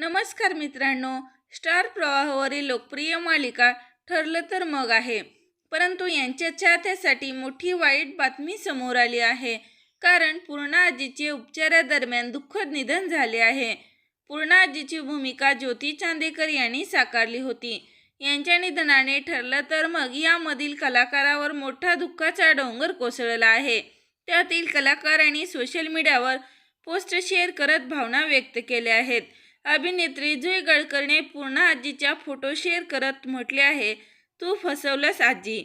नमस्कार मित्रांनो स्टार प्रवाहावरील लोकप्रिय मालिका ठरलं तर मग आहे. परंतु यांच्या चाहत्यासाठी मोठी वाईट बातमी समोर आली आहे. कारण पूर्णा आजीचे उपचारादरम्यान दुःखद निधन झाले आहे. पूर्णा आजीची भूमिका ज्योती चांदेकर यांनी साकारली होती. यांच्या निधनाने ठरलं तर मग यामधील कलाकारावर मोठा दुःखाचा डोंगर कोसळला आहे. त्यातील कलाकारांनी सोशल मीडियावर पोस्ट शेअर करत भावना व्यक्त केल्या आहेत. अभिनेत्री जुई गडकरने पूर्णा आजीच्या फोटो शेअर करत म्हटले आहे तू फसवलंस आजी.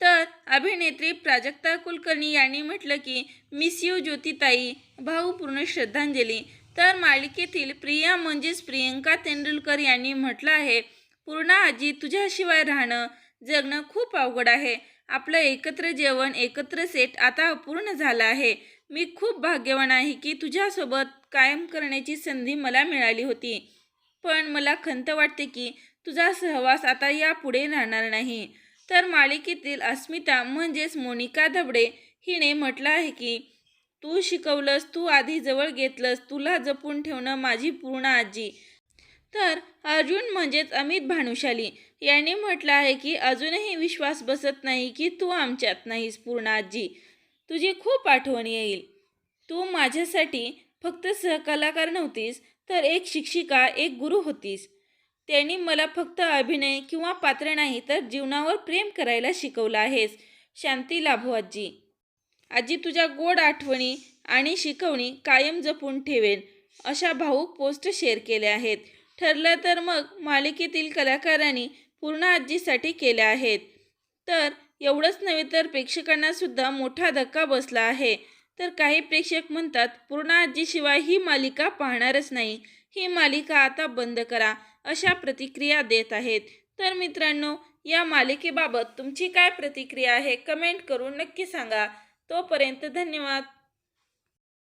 तर अभिनेत्री प्राजक्ता कुलकर्णी यांनी म्हटलं की मिस यू ज्योतिताई. भावपूर्ण श्रद्धांजली. तर मालिकेतील प्रिया म्हणजेच प्रियंका तेंडुलकर यांनी म्हटलं आहे पूर्णा आजी तुझ्याशिवाय राहणं जगणं खूप अवघड आहे. आपलं एकत्र जेवण एकत्र सेट आता अपूर्ण झालं आहे. मी खूप भाग्यवान आहे की तुझ्यासोबत कायम करण्याची संधी मला मिळाली होती. पण मला खंत वाटते की तुझा सहवास आता यापुढे राहणार नाही. तर मालिकेतील अस्मिता म्हणजेच मोनिका धबडे हिने म्हटलं आहे की तू शिकवलंस तू आधी जवळ घेतलंस तुला जपून ठेवणं माझी पूर्ण आजी. तर अर्जुन म्हणजेच अमित भानुशाली. यांनी म्हटलं आहे की अजूनही विश्वास बसत नाही की तू आमच्यात नाहीस पूर्ण आजी. तुझी खूप आठवण येईल. तू माझ्यासाठी फक्त सहकलाकार नव्हतीस तर एक शिक्षिका एक गुरु होतीस. त्यांनी मला फक्त अभिनय किंवा पात्र नाही तर जीवनावर प्रेम करायला शिकवलं आहेस. शांती लाभो आजी. आजी तुझ्या गोड आठवणी आणि शिकवणी कायम जपून ठेवेन अशा भाऊक पोस्ट शेअर केल्या आहेत. ठरलं तर मग मालिकेतील कलाकारांनी पूर्ण आजीसाठी केल्या आहेत. तर एवढंच नव्हे तर प्रेक्षकांनासुद्धा मोठा धक्का बसला आहे. तर काही प्रेक्षक म्हणतात पूर्ण आजीशिवाय ही मालिका पाहणारच नाही. ही मालिका आता बंद करा अशा प्रतिक्रिया देत आहेत. तर मित्रांनो या मालिकेबाबत तुमची काय प्रतिक्रिया आहे कमेंट करून नक्की सांगा. तोपर्यंत धन्यवाद.